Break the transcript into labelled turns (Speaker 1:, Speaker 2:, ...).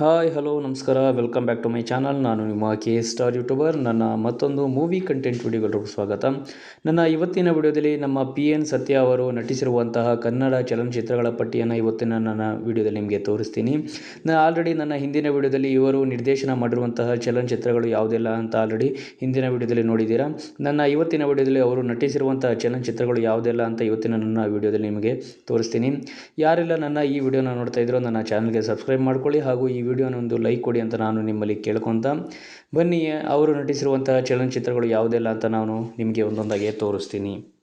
Speaker 1: Hi hello ನಮಸ್ಕಾರ. Welcome back to my channel ನಾನು ನಿಮ್ಮ ಕೆ ಸ್ಟಾರ್ ಯೂಟ್ಯೂಬರ್ ನನ್ನ ಮತ್ತೊಂದು ಮೂವಿ ಕಂಟೆಂಟ್ ವಿಡಿಯೋಗಳಿಗೂ ಸ್ವಾಗತ. ನನ್ನ ಇವತ್ತಿನ ವಿಡಿಯೋದಲ್ಲಿ ನಮ್ಮ ಪಿ ಎನ್ ಸತ್ಯ ಅವರು ನಟಿಸಿರುವಂತಹ ಕನ್ನಡ ಚಲನಚಿತ್ರಗಳ ಪಟ್ಟಿಯನ್ನು ಇವತ್ತಿನ ನನ್ನ ವಿಡಿಯೋದಲ್ಲಿ ನಿಮಗೆ ತೋರಿಸ್ತೀನಿ. ನಾನು ಆಲ್ರೆಡಿ ನನ್ನ ಹಿಂದಿನ ವಿಡಿಯೋದಲ್ಲಿ ಇವರು ನಿರ್ದೇಶನ ಮಾಡಿರುವಂತಹ ಚಲನಚಿತ್ರಗಳು ಯಾವುದೆಲ್ಲ ಅಂತ ಆಲ್ರೆಡಿ ಹಿಂದಿನ ವಿಡಿಯೋದಲ್ಲಿ ನೋಡಿದ್ದೀರಾ. ನನ್ನ ಇವತ್ತಿನ ವಿಡಿಯೋದಲ್ಲಿ ಅವರು ನಟಿಸಿರುವಂತಹ ಚಲನಚಿತ್ರಗಳು ಯಾವುದೆಲ್ಲ ಅಂತ ಇವತ್ತಿನ ನನ್ನ ವಿಡಿಯೋದಲ್ಲಿ ನಿಮಗೆ ತೋರಿಸ್ತೀನಿ. ಯಾರೆಲ್ಲ ನನ್ನ ಈ ವಿಡಿಯೋನ ನೋಡ್ತಾ ಇದ್ರೋ ನನ್ನ ಚಾನಲ್ಗೆ ಸಬ್ಸ್ಕ್ರೈಬ್ ಮಾಡ್ಕೊಳ್ಳಿ. ಹಾಗೂ ಈ ವಿಡಿಯೋನ ಒಂದು ಲೈಕ್ ಕೊಡಿ ಅಂತ ನಾನು ನಿಮ್ಮಲ್ಲಿ ಕೇಳ್ಕೊತ ಬನ್ನಿ, ಅವರು ನಟಿಸಿರುವಂತಹ ಚಲನಚಿತ್ರಗಳು ಯಾವುದೆಲ್ಲ ಅಂತ ನಾನು ನಿಮಗೆ ಒಂದೊಂದಾಗಿ ತೋರಿಸ್ತೀನಿ.